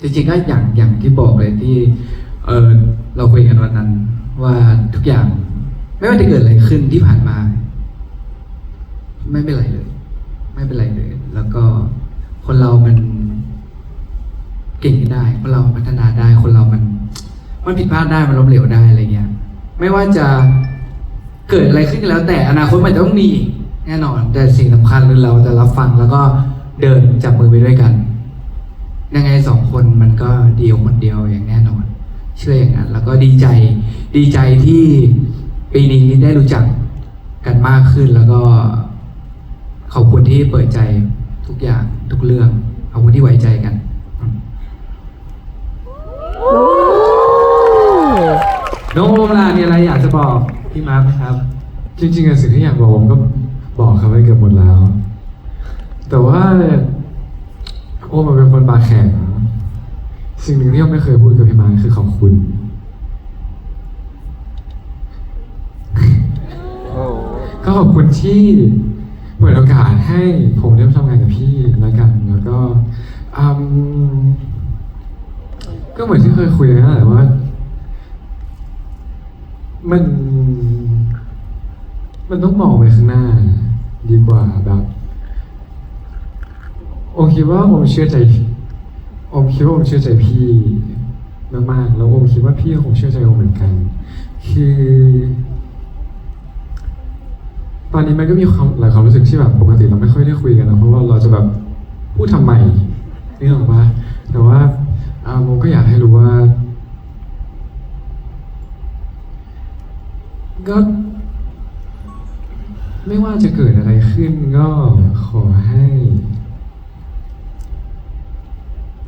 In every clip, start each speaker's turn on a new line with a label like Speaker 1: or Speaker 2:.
Speaker 1: จริงๆก็อย่างอย่างที่บอกเลยที่เออเราคุยกันวันนั้น ว่าทุกอย่าง ไม่ว่าจะเกิดอะไรขึ้นที่ผ่านมา ไม่เป็นไรเลย ไม่เป็นไรเลย แล้วก็คนเรามันเก่งได้ คนเราพัฒนาได้ คนเรามัน มันผิดพลาดได้มันล้มเหลวได้อะไรเงี้ย ไม่ว่าจะเกิดอะไรขึ้นก็แล้ว แต่อนาคตมันจะต้องมีแน่นอน แต่สิ่งสำคัญคือเราจะรับฟังแล้วก็เดินจับมือไปด้วยกัน สองคนมันก็ดีกว่าคนเดียวอย่างแน่นอน เชื่ออย่างนั้น แล้วก็ดีใจดีใจที่ปีนี้ได้รู้จักกันมากขึ้นแล้วก็ขอบคุณที่เปิดใจทุกอย่างทุกเรื่องขอบคุณที่ไว้ใจกันอืมน้องโอมล่ะมีอะไรอยากจะบอกพี่มาร์คไหมครับ
Speaker 2: จริงๆอะสิ่งที่อยากบอกผมก็บอกเขาไว้เกือบหมดแล้ว แต่ว่าโอ้มันเป็นคนปากแข็ง สิ่งหนึ่งที่ผมไม่เคยพูดกับพี่มาร์คคือขอบคุณ ก็ขอบคุณที่เปิดโอกาสให้ผมได้มาทำงานกับพี่แล้วกัน แล้วก็อืมก็เหมือนที่เคยคุยกันนั่นแหละว่า มัน มันต้องมองไปข้างหน้า ดีกว่าแบบ โอมคิดว่าโอมเชื่อใจ โอมคิดว่าโอมเชื่อใจพี่มากๆแล้วโอมคิดว่าพี่ก็คงเชื่อใจโอมเหมือนกัน คือ ตอนนี้มันก็มีความหลายความรู้สึกที่แบบปกติเราไม่ค่อยได้คุยกันนะเพราะว่าเราจะแบบพูดทำไมนี่หรอกปะแต่ว่าอ่าโมก็อยากให้รู้ว่า ก็ไม่ว่าจะเกิดอะไรขึ้นก็ขอให้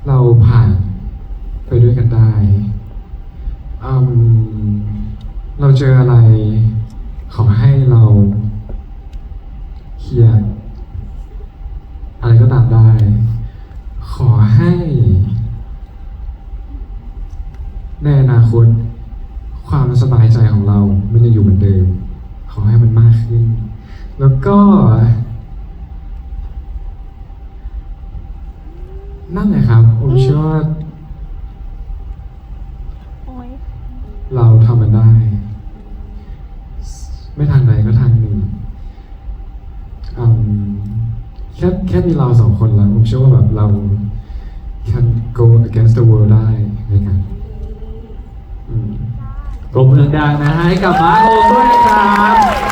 Speaker 2: เราผ่านไปด้วยกันได้อืม เจออะไร ขอให้เราเคลียร์อะไรก็ตามได้ ขอให้ ในอนาคต ความสบายใจของเรา มันยังอยู่เหมือนเดิม ขอให้มันมากขึ้น แล้วก็ นั่นแหละครับ ผมเชื่อว่า เราทำมันได้ อืมแค่แค่มีเราสองคนแล้วผมเชื่อว่าแบบเรา can go against the world ได้ในการอืม
Speaker 1: ปรบมือดังๆนะฮะให้กับมาโอมด้วยนะครับ